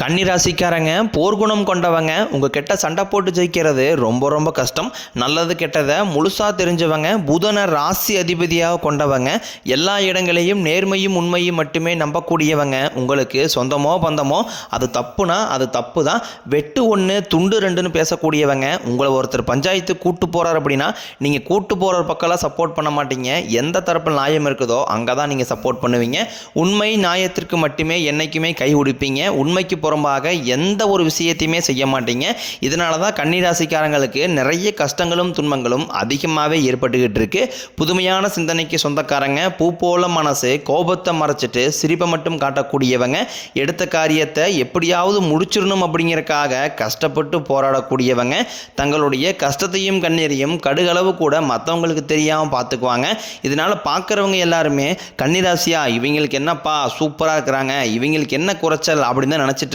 கன்னிராசிக்காரங்க போர்க்குணம் கொண்டவங்க உங்கள் கிட்ட சண்டை போட்டு ஜெயிக்கிறது ரொம்ப ரொம்ப கஷ்டம். நல்லது கெட்டதை முழுசாக தெரிஞ்சவங்க புதனை ராசி அதிபதியாக கொண்டவங்க எல்லா இடங்களையும் நேர்மையும் உண்மையும் மட்டுமே நம்பக்கூடியவங்க. உங்களுக்கு சொந்தமோ பந்தமோ அது தப்புனா அது தப்பு தான் வெட்டு ஒன்று துண்டு ரெண்டுன்னு பேசக்கூடியவங்க உங்களை ஒருத்தர் பஞ்சாயத்து கூட்டு போகிறார் அப்படின்னா நீங்கள் கூட்டு போகிற பக்கம்லாம் சப்போர்ட் பண்ண மாட்டீங்க. எந்த தரப்பில் நியாயம் இருக்குதோ அங்கே தான் நீங்கள் சப்போர்ட் பண்ணுவீங்க. உண்மை நியாயத்திற்கு மட்டுமே என்றைக்குமே கை உடுப்பீங்க. உண்மைக்கு புறம்பாக எந்த ஒரு விஷயத்தையுமே செய்ய மாட்டீங்க. இதனால தான் கன்னிராசிக்காரங்களுக்கு நிறைய கஷ்டங்களும் துன்பங்களும் அதிகமாகவே ஏற்பட்டுக்கிட்டு இருக்கு. புதுமையான சிந்தனைக்கு சொந்தக்காரங்க பூ போல மனசு கோபத்தை மறைச்சிட்டு சிரிப்பை மட்டும் காட்டக்கூடியவங்க எடுத்த காரியத்தை எப்படியாவது முடிச்சிடணும் அப்படிங்கிறக்காக கஷ்டப்பட்டு போராடக்கூடியவங்க தங்களுடைய கஷ்டத்தையும் கண்ணீரையும் கடுகளவு கூட மற்றவங்களுக்கு தெரியாமல் பார்த்துக்குவாங்க இதனால் பார்க்குறவங்க எல்லாருமே கன்னிராசியா இவங்களுக்கு என்னப்பா சூப்பராக இருக்கிறாங்க இவங்களுக்கு என்ன குறைச்சல் அப்படின்னு தான் நினச்சிட்டு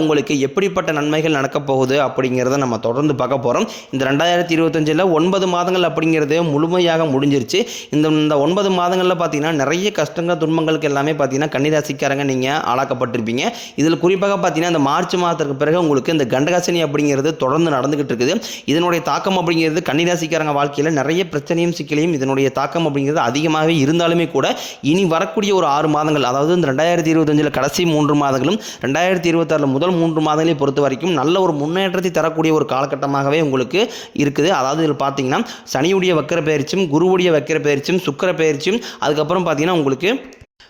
உங்களுக்கு எப்படிப்பட்ட நன்மைகள் நடக்கப் போகுது அப்படிங்கிறத நம்ம தொடர்ந்து பார்க்க போகிறோம் இந்த ரெண்டாயிரத்தி இருபத்தஞ்சில் ஒன்பது மாதங்கள் அப்படிங்கிறது முழுமையாக முடிஞ்சிருச்சு. இந்த இந்த ஒன்பது மாதங்களில் பார்த்தீங்கன்னா நிறைய கஷ்டங்கள் துன்பங்களுக்கு எல்லாமே பார்த்தீங்கன்னா கன்னிராசிக்காரங்க நீங்கள் ஆளாக்கப்பட்டிருப்பீங்க. இதில் குறிப்பாக பார்த்தீங்கன்னா இந்த மார்ச் மாதத்துக்கு பிறகு உங்களுக்கு இந்த கண்டகாசினி அப்படிங்கிறது தொடர்ந்து நடந்துகிட்டு இருக்குது. இதனுடைய தாக்கம் அப்படிங்கிறது கன்னிராசிக்காரங்க வாழ்க்கையில் நிறைய பிரச்சனையும் சிக்கலையும் இதனுடைய தாக்கம் அப்படிங்கிறது அதிகமாகவே இருந்தாலுமே கூட இனி வரக்கூடிய ஒரு ஆறு மாதங்கள் அதாவது இந்த ரெண்டாயிரத்தி இருபத்தஞ்சில் கடைசி மூன்று மாதங்களும் ரெண்டாயிரத்தி இருபத்தாறில் முதல் மூன்று மாதங்களை பொறுத்த வரைக்கும் நல்ல ஒரு முன்னேற்றத்தை தரக்கூடிய ஒரு காலகட்டமாகவே உங்களுக்கு இருக்குது. அதாவது இதில் பார்த்தீங்கன்னா சனியுடைய வக்கர பயிற்சியும் குருவுடைய வக்கர பயிற்சியும் சுக்கர பயிற்சியும் அதுக்கப்புறம் பார்த்தீங்கன்னா உங்களுக்கு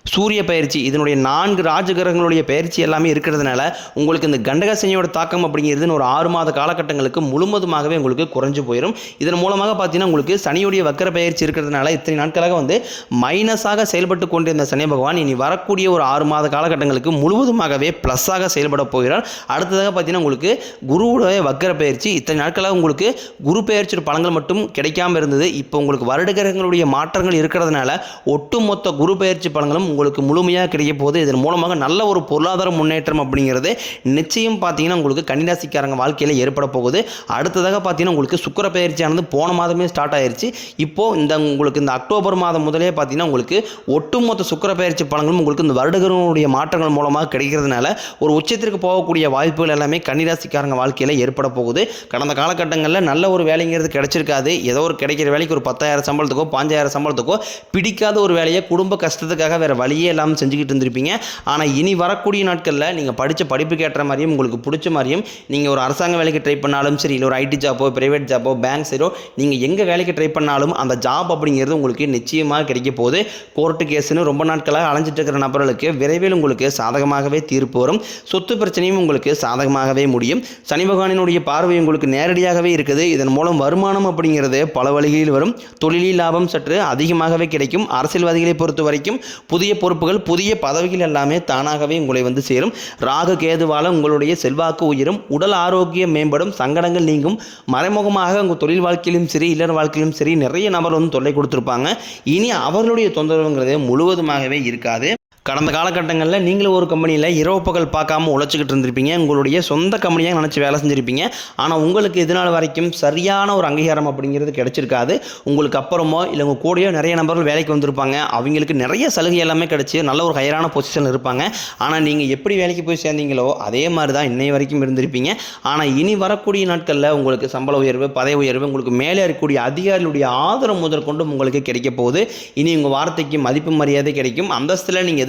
சூரிய பயிற்சி இதனுடைய நான்கு ராஜகிரகங்களுடைய பயிற்சி எல்லாமே இருக்கிறதுனால உங்களுக்கு இந்த கண்டகசனியோட தாக்கம் அப்படிங்கிறது ஒரு ஆறு மாத காலகட்டங்களுக்கு முழுவதுமாகவே உங்களுக்கு குறைஞ்சு போயிடும் இதன் மூலமாக பார்த்தீங்கன்னா உங்களுக்கு சனியுடைய வக்கர பயிற்சி இருக்கிறதுனால இத்தனை நாட்களாக வந்து மைனஸாக செயல்பட்டு கொண்டிருந்த சனி பகவான் இனி வரக்கூடிய ஒரு ஆறு மாத காலகட்டங்களுக்கு முழுவதுமாகவே ப்ளஸ்ஸாக செயல்பட போகிறார். அடுத்ததாக பார்த்தீங்கன்னா உங்களுக்கு குருவுடைய வக்கர பயிற்சி இத்தனை நாட்களாக உங்களுக்கு குரு பயிற்சியோட பலன்கள் மட்டும் கிடைக்காம இருந்தது. இப்போ உங்களுக்கு வருட கிரகங்களுடைய மாற்றங்கள் இருக்கிறதுனால ஒட்டுமொத்த குரு பயிற்சி பலன்களும் உங்களுக்கு முழுமையாக கிடைக்க போகுது. இதன் மூலமாக நல்ல ஒரு பொருளாதார முன்னேற்றம் அப்படிங்கிறது நிச்சயம் பார்த்தீங்கன்னா உங்களுக்கு கன்னிராசிக்காரங்க வாழ்க்கையில் ஏற்பட போகுது. அடுத்ததாக பார்த்தீங்கன்னா உங்களுக்கு சுக்கர பயிற்சியானது போன மாதமே ஸ்டார்ட் ஆயிருச்சு. இப்போது இந்த உங்களுக்கு இந்த அக்டோபர் மாதம் முதலே பார்த்தீங்கன்னா உங்களுக்கு ஒட்டுமொத்த சுக்கர பயிற்சி பலன்களும் உங்களுக்கு இந்த வருடகருடைய மாற்றங்கள் மூலமாக கிடைக்கிறதுனால ஒரு உச்சத்திற்கு போகக்கூடிய வாய்ப்புகள் எல்லாமே கன்னிராசிக்காரங்க வாழ்க்கையில் ஏற்பட போகுது. கடந்த காலகட்டங்களில் நல்ல ஒரு வேலைங்கிறது கிடைச்சிருக்காது. ஏதோ ஒரு கிடைக்கிற வேலைக்கு ஒரு பத்தாயிரம் சம்பளத்துக்கோ பாஞ்சாயிரம் சம்பளத்துக்கோ பிடிக்காத ஒரு வேலையை குடும்ப கஷ்டத்துக்காக வேறு வழியே எல்லாம் செஞ்சுக்கிட்டு இருந்திருப்பீங்க. ஆனால் இனி வரக்கூடிய நாட்களில் நீங்கள் படித்த படிப்புக்கு ஏற்ற மாதிரியும் உங்களுக்கு பிடிச்ச மாதிரியும் நீங்கள் ஒரு அரசாங்க வேலைக்கு ட்ரை பண்ணாலும் சரி இல்லை ஒரு ஐடி ஜாப்போ ப்ரைவேட் ஜாப்போ பேங்க் சைடோ நீங்கள் எங்கே வேலைக்கு ட்ரை பண்ணாலும் அந்த ஜாப் அப்படிங்கிறது உங்களுக்கு நிச்சயமாக கிடைக்க போகுது. கோர்ட்டு கேஸுன்னு ரொம்ப நாட்களாக அலைஞ்சிட்டு இருக்கிற நபர்களுக்கு விரைவில் உங்களுக்கு சாதகமாகவே தீர்ப்பு வரும். சொத்து பிரச்சனையும் உங்களுக்கு சாதகமாகவே முடியும். சனி பகவானினுடைய பார்வை உங்களுக்கு நேரடியாகவே இருக்குது. இதன் மூலம் வருமானம் அப்படிங்கிறது பல வழிகளில் வரும். தொழிலில் லாபம் சற்று அதிகமாகவே கிடைக்கும். அரசியல்வாதிகளை பொறுத்த வரைக்கும் புதிய பொறுப்புகள் புதிய பதவிகள் எல்லாமே தானாகவே உங்களை வந்து சேரும். ராகு கேதுவால உங்களுடைய செல்வாக்கு உயரும். உடல் ஆரோக்கியம் மேம்படும். சங்கடங்கள் நீங்கும். மறைமுகமாக உங்கள் தொழில் வாழ்க்கையிலும் சரி இல்லற வாழ்க்கையிலும் சரி நிறைய நபர் வந்து தொல்லை கொடுத்துருப்பாங்க. இனி அவர்களுடைய தொந்தரவுங்கிறது முழுவதுமாகவே இருக்காது. கடந்த காலகட்டங்களில் நீங்களும் ஒரு கம்பெனியில் இரவு பகல் பார்க்காம உழைச்சிக்கிட்டு இருந்திருப்பீங்க. உங்களுடைய சொந்த கம்பெனியாக நினச்சி வேலை செஞ்சுருப்பீங்க. ஆனால் உங்களுக்கு இதனால் வரைக்கும் சரியான ஒரு அங்கீகாரம் அப்படிங்கிறது கிடச்சிருக்காது. உங்களுக்கு அப்புறமோ இல்லை உங்கள் கூடயோ நிறைய நபர்கள் வேலைக்கு வந்திருப்பாங்க. அவங்களுக்கு நிறைய சலுகை எல்லாமே கிடச்சி நல்ல ஒரு ஹையரான பொசிஷனில் இருப்பாங்க. ஆனால் நீங்கள் எப்படி வேலைக்கு போய் சேர்ந்தீங்களோ அதே மாதிரி தான் இன்னை வரைக்கும் இருந்திருப்பீங்க. ஆனால் இனி வரக்கூடிய நாட்களில் உங்களுக்கு சம்பள உயர்வு பதவி உயர்வு உங்களுக்கு மேலே இருக்கக்கூடிய அதிகாரிகளுடைய ஆதரவு முதற்கொண்டும் உங்களுக்கு கிடைக்க போகுது. இனி உங்கள் வார்த்தைக்கு மதிப்பு மரியாதை கிடைக்கும். அந்தஸ்தில் நீங்கள்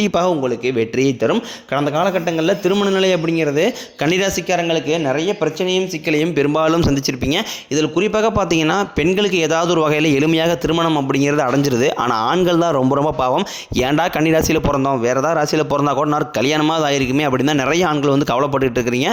கண்டிப்பாக உங்களுக்கு வெற்றியை தரும். கடந்த காலகட்டங்களில் திருமண நிலை அப்படிங்கிறது கன்னிராசிக்காரங்களுக்கு நிறைய பிரச்சனையும் சிக்கலையும் பெரும்பாலும் சந்திச்சிருப்பீங்க. இதில் குறிப்பாக பார்த்தீங்கன்னா பெண்களுக்கு ஏதாவது ஒரு வகையில் எளிமையாக திருமணம் அப்படிங்கிறது அடைஞ்சிருது. ஆனால் ஆண்கள் தான் ரொம்ப ரொம்ப பாவம். ஏன்டா கன்னிராசியில் பிறந்தோம்? வேறு ஏதாவது ராசியில் பிறந்தா கூட நான் கல்யாணமாக ஆயிருக்குமே அப்படின்னு தான் நிறைய ஆண்கள் வந்து கவலைப்பட்டுட்டு இருக்கிறீங்க.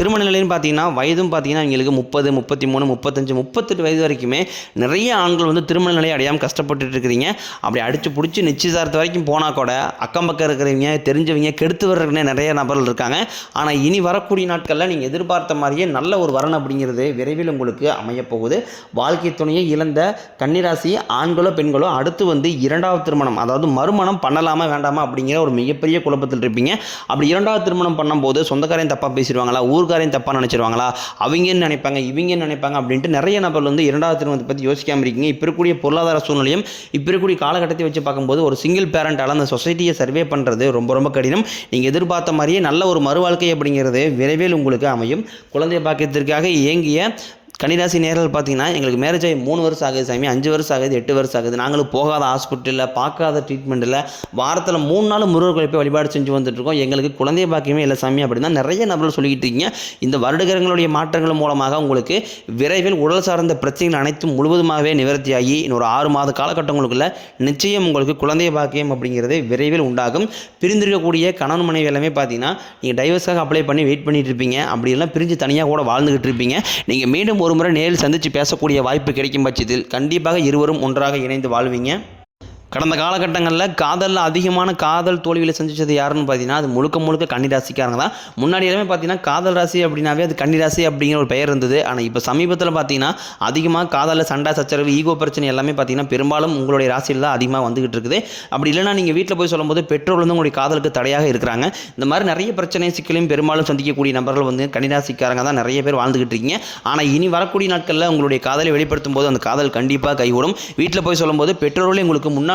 திருமண நிலைன்னு பார்த்தீங்கன்னா வயதும் பார்த்தீங்கன்னா எங்களுக்கு முப்பது முப்பத்தி மூணு முப்பத்தஞ்சு முப்பத்தெட்டு வயது வரைக்குமே நிறைய ஆண்கள் வந்து திருமண நிலையை அடையாமல் கஷ்டப்பட்டுட்டு இருக்கிறீங்க. அப்படி அடித்து பிடிச்சி நிச்சயதார்த்த வரைக்கும் போனால் கூட அக்கம் பக்கம் இருக்கிறவங்க தெரிஞ்சவங்க கெடுத்து வர்றதுக்குனே நிறைய நபர்கள் இருக்காங்க. ஆனால் இனி வரக்கூடிய நாட்களில் நீங்கள் எதிர்பார்த்த மாதிரியே நல்ல ஒரு வரன் அப்படிங்கிறது விரைவில் உங்களுக்கு அமையப்போகுது வாழ்க்கை துணையை இழந்த கன்னிராசி ஆண்களோ பெண்களோ அடுத்து வந்து இரண்டாவது திருமணம் அதாவது மறுமணம் பண்ணலாமா வேண்டாமா அப்படிங்கிற ஒரு மிகப்பெரிய குழப்பத்தில் இருப்பீங்க. அப்படி இரண்டாவது திருமணம் பண்ணும்போது சொந்தக்காரையும் தப்பாக பேசிடுவாங்களா ஊர்க்காரையும் தப்பாக நினச்சிருவாங்களா அவங்கன்னு நினைப்பாங்க இவங்கன்னு நினைப்பாங்க அப்படின்ட்டு நிறைய நபர்கள் வந்து இரண்டாவது திருமணத்தை பற்றி யோசிக்காமல் இருக்கீங்க. இப்போ இருக்கக்கூடிய பொருளாதார சூழ்நிலையும் இப்போ இருக்கக்கூடிய காலகட்டத்தை வச்சு பார்க்கும்போது ஒரு சிங்கிள் பேரண்டால் அந்த சொசைட்டியை சர்வே பண்ணுறது ரொம்ப ரொம்ப கடினம். நீங்கள் எதிர்பார்த்த மாதிரியே நல்ல ஒரு மறுவாழ்க்கை அப்படிங்கிறது விரைவில் உங்களுக்கு அமையும். குழந்தை பாக்கியத்திற்காக இயங்கிய கன்னிராசி நேரில் பார்த்தீங்கன்னா எங்களுக்கு மேரேஜ் ஆகி மூணு வருஷம் ஆகுது சாமி அஞ்சு வருஷம் ஆகுது எட்டு வருஷம் ஆகுது. நாங்களும் போகாத ஹாஸ்பிட்டலில் பார்க்காத ட்ரீட்மெண்ட்டில் வாரத்தில் மூணு நாள் முருகர்களை போய் வழிபாடு செஞ்சு வந்துட்டுருக்கோம். எங்களுக்கு குழந்தை பாக்கியமே இல்லை சாமி அப்படின்னா நிறைய நபர்கள் சொல்லிக்கிட்டு இருக்கீங்க. இந்த வருடகிரகங்களுடைய மாற்றங்கள் மூலமாக உங்களுக்கு விரைவில் உடல் சார்ந்த பிரச்சனைகள் அனைத்தும் முழுவதுமாகவே நிவர்த்தியாகி இன்னொரு ஆறு மாத காலகட்டங்களுக்குள்ள நிச்சயம் உங்களுக்கு குழந்தை பாக்கியம் அப்படிங்கிறது விரைவில் உண்டாகும். பிரிந்திருக்கக்கூடிய கணவன் மனைவி எல்லாமே பார்த்தீங்கன்னா நீங்கள் டைவர்ஸ்க்காக அப்ளை பண்ணி வெயிட் பண்ணிட்டு இருப்பீங்க. அப்படி எல்லாம் பிரிஞ்சு தனியாக கூட வாழ்ந்துகிட்டு இருப்பீங்க. நீங்கள் மீண்டும் ஒரு முறை நேரில் சந்தித்து பேசக்கூடிய வாய்ப்பு கிடைக்கும் பட்சத்தில் கண்டிப்பாக இருவரும் ஒன்றாக இணைந்து வாழ்வீங்க. கடந்த காலகட்டங்களில் காதலில் அதிகமான காதல் தோல்வியில் சந்திச்சது யாருன்னு பார்த்தீங்கன்னா அது முழுக்க முழுக்க கன்னிராசிக்காரங்க தான். முன்னாடி எல்லாமே பார்த்தீங்கன்னா காதல் ராசி அப்படின்னாவே அது கன்னிராசி அப்படிங்கிற ஒரு பெயர் இருந்தது. ஆனால் இப்போ சமீபத்தில் பார்த்தீங்கன்னா அதிகமாக காதலில் சண்டை சச்சரவு ஈகோ பிரச்சனை எல்லாமே பார்த்தீங்கன்னா பெரும்பாலும் உங்களுடைய ராசியில் தான் அதிகமாக வந்துகிட்டு இருக்குது. அப்படி இல்லைனா நீங்கள் வீட்டில் போய் சொல்லும்போது பெற்றோர் வந்து உங்களுடைய காதலுக்கு தடையாக இருக்கிறாங்க. இந்த மாதிரி நிறைய பிரச்சனை சிக்கலையும் பெரும்பாலும் சந்திக்கக்கூடிய நபர்கள் வந்து கன்னிராசிக்காரங்க தான் நிறைய பேர் வாழ்ந்துகிட்டு இருக்கீங்க. ஆனால் இனி வரக்கூடிய நாட்களில் உங்களுடைய காதலை வெளிப்படுத்தும் போது அந்த காதல் கண்டிப்பாக கைகூடும். வீட்டில் போய் சொல்லும்போது பெற்றோர்களே உங்களுக்கு முன்னாடி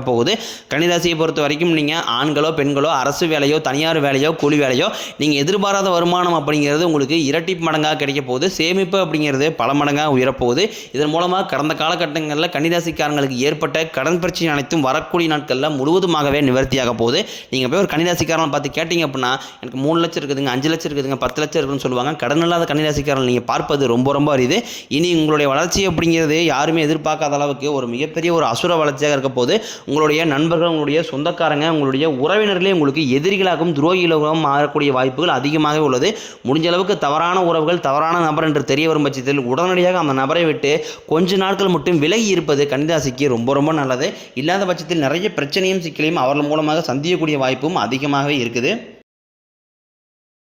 நடக்க போகுது கன்னிராசியை பொறுத்த வரைக்கும் நீங்கள் ஆண்களோ பெண்களோ அரசு வேலையோ தனியார் வேலையோ கூலி வேலையோ நீங்கள் எதிர்பாராத வருமானம் அப்படிங்கிறது உங்களுக்கு இரட்டி மடங்காக கிடைக்க போகுது. சேமிப்பு அப்படிங்கிறது பல மடங்காக உயரப்போகுது. இதன் மூலமாக கடந்த காலகட்டங்களில் கன்னிராசிக்காரங்களுக்கு ஏற்பட்ட கடன் பிரச்சனை அனைத்தும் வரக்கூடிய நாட்களில் முழுவதுமாகவே நிவர்த்தியாக போகுது. நீங்கள் போய் ஒரு கன்னிராசிக்காரன் பார்த்து கேட்டிங்க அப்படின்னா எனக்கு மூணு லட்சம் இருக்குதுங்க அஞ்சு லட்சம் இருக்குதுங்க பத்து லட்சம் இருக்குன்னு சொல்லுவாங்க. கடன் இல்லாத கன்னிராசிக்காரன் நீங்கள் பார்ப்பது ரொம்ப ரொம்ப அரிது. இனி உங்களுடைய வளர்ச்சி அப்படிங்கிறது யாருமே எதிர்பார்க்காத அளவுக்கு ஒரு மிகப்பெரிய ஒரு அசுர வளர்ச்சியாக இருக்க போது உங்களுடைய நண்பர்கள் உங்களுடைய சொந்தக்காரங்க உங்களுடைய உறவினர்களே உங்களுக்கு எதிரிகளாகவும் துரோகிகளாகவும் மாறக்கூடிய வாய்ப்புகள் அதிகமாகவே உள்ளது. முடிஞ்ச அளவுக்கு தவறான உறவுகள் தவறான நபர் என்று தெரிய வரும் பட்சத்தில் உடனடியாக அந்த நபரை விட்டு கொஞ்ச நாட்கள் மட்டும் விலகி இருப்பது கன்னிராசிக்கு ரொம்ப ரொம்ப நல்லது. இல்லாத பட்சத்தில் நிறைய பிரச்சனையும் சிக்கலையும் அவர்கள் மூலமாக சந்திக்கக்கூடிய வாய்ப்பும் அதிகமாகவே இருக்குது.